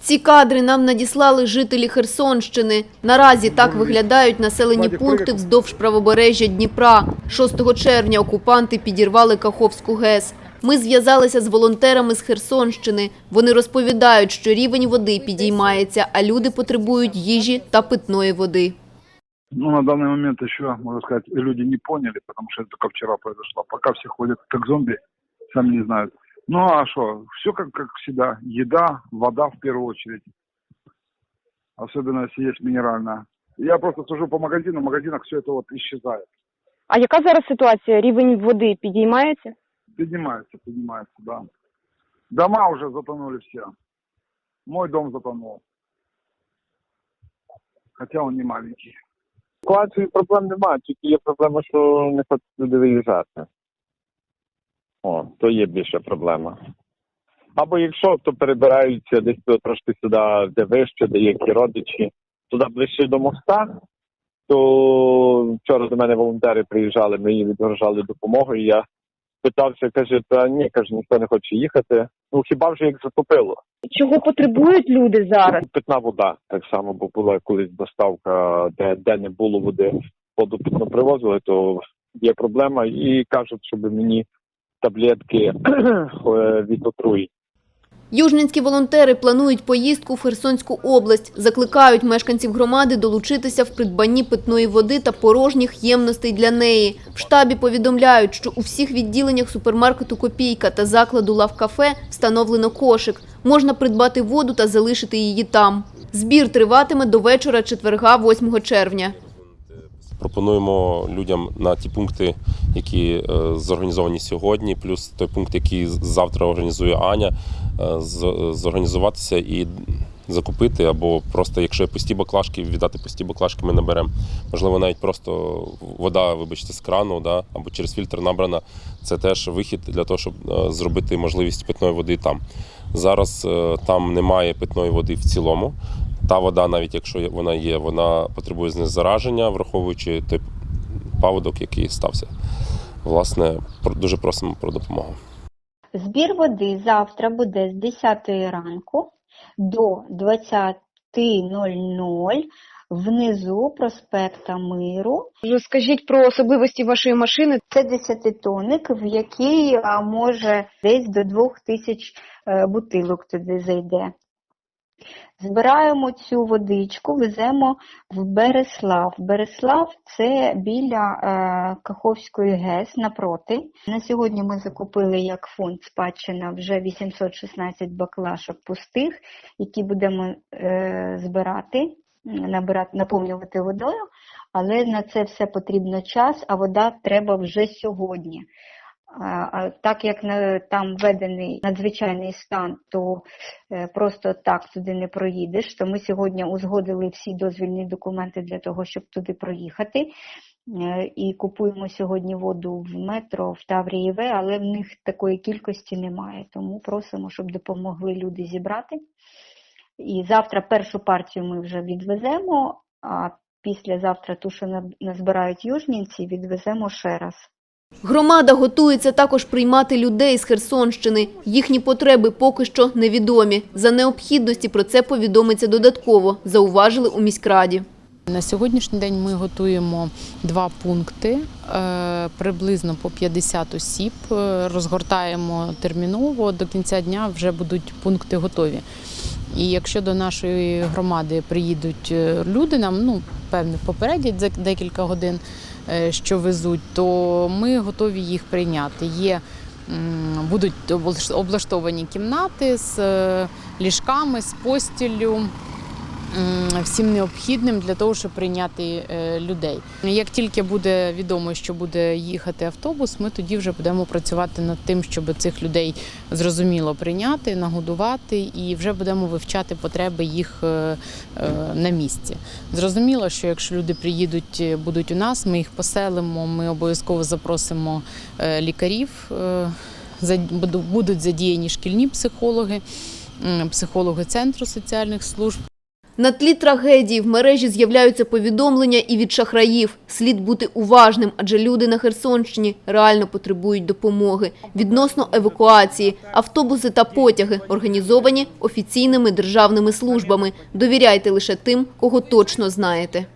Ці кадри нам надіслали жителі Херсонщини. Наразі так виглядають населені пункти вздовж правобережжя Дніпра. 6 червня окупанти підірвали Каховську ГЕС. Ми зв'язалися з волонтерами з Херсонщини. Вони розповідають, що рівень води підіймається, а люди потребують їжі та питної води. Ну, на данный момент еще, можно сказать, люди не поняли, потому что это только вчера произошло. Пока все ходят как зомби, сами не знают. Ну, а что, все как, как всегда. Еда, вода в первую очередь. Особенно, если есть минеральная. Я просто сужу по магазинам, в магазинах все это вот исчезает. А яка зараз ситуація? Рівень води підіймається? Поднимается, поднимается, да. Дома уже затонули все. Мой дом затонул. Хотя он не маленький. Ситуації проблем немає, тільки є проблема, що не хочуть люди виїжджати. О, то є більша проблема. Або якщо, то перебираються десь трошки сюди, де вище, де є які родичі, туди ближче до моста. То вчора до мене волонтери приїжджали, ми їм відгрожали допомогу, і я питався, каже, та ні, каже, ніхто не хоче їхати. Ну хіба вже як затопило? Чого потребують люди зараз? Питна вода так само, бо була колись доставка, де, де не було води, воду питно привозили, то є проблема. І кажуть, щоб мені таблетки е, від отруєнь. Южненські волонтери планують поїздку в Херсонську область. Закликають мешканців громади долучитися в придбанні питної води та порожніх ємностей для неї. В штабі повідомляють, що у всіх відділеннях супермаркету «Копійка» та закладу «Лавкафе» встановлено кошик. Можна придбати воду та залишити її там. Збір триватиме до вечора четверга 8 червня. Пропонуємо людям на ті пункти, які е, зорганізовані сьогодні, плюс той пункт, який завтра організує Аня, е, зорганізуватися і закупити, або просто, якщо є пусті баклажки, віддати пусті баклажки, ми наберемо. Можливо, навіть просто вода, вибачте, з крану, да, або через фільтр набрана. Це теж вихід для того, щоб е, зробити можливість питної води там. Зараз там немає питної води в цілому. Та вода, навіть якщо вона є, вона потребує знезараження, враховуючи той паводок, який стався. Власне, дуже просимо про допомогу. Збір води завтра буде з 10 ранку до 20.00 внизу проспекта Миру. Розкажіть про особливості вашої машини. Це 10-тонник, в який може десь до 2000 е, бутилок туди зайде. Збираємо цю водичку, веземо в Береслав. Береслав це біля е, Каховської ГЕС напроти. На сьогодні ми закупили як фонд спадщина вже 816 баклашок пустих, які будемо е, збирати, набирати, наповнювати водою. Але на це все потрібно час, а вода треба вже сьогодні. А, так як там введений надзвичайний стан, то е, просто так туди не проїдеш. То ми сьогодні узгодили всі дозвільні документи для того, щоб туди проїхати. Е, І купуємо сьогодні воду в метро в Таврії В, але в них такої кількості немає. Тому просимо, щоб допомогли люди зібрати. І завтра першу партію ми вже відвеземо, а післязавтра ту, що назбирають южнінці, відвеземо ще раз. Громада готується також приймати людей з Херсонщини. Їхні потреби поки що невідомі. За необхідності про це повідомиться додатково, зауважили у міськраді. На сьогоднішній день ми готуємо два пункти, е, приблизно по 50 осіб. Е, Розгортаємо терміново. До кінця дня вже будуть пункти готові. І якщо до нашої громади приїдуть е, люди, нам ну певне попередять за декілька годин, що везуть, то ми готові їх прийняти. Є будуть облаш- облаштовані кімнати з е, ліжками, з постіллю всім необхідним для того, щоб прийняти е, людей. Як тільки буде відомо, що буде їхати автобус, ми тоді вже будемо працювати над тим, щоб цих людей зрозуміло прийняти, нагодувати і вже будемо вивчати потреби їх е, е, на місці. Зрозуміло, що якщо люди приїдуть, будуть у нас, ми їх поселимо, ми обов'язково запросимо лікарів. Будуть задіяні шкільні психологи, психологи центру соціальних служб. На тлі трагедії в мережі з'являються повідомлення і від шахраїв. Слід бути уважним, адже люди на Херсонщині реально потребують допомоги. Відносно евакуації, автобуси та потяги організовані офіційними державними службами. Довіряйте лише тим, кого точно знаєте.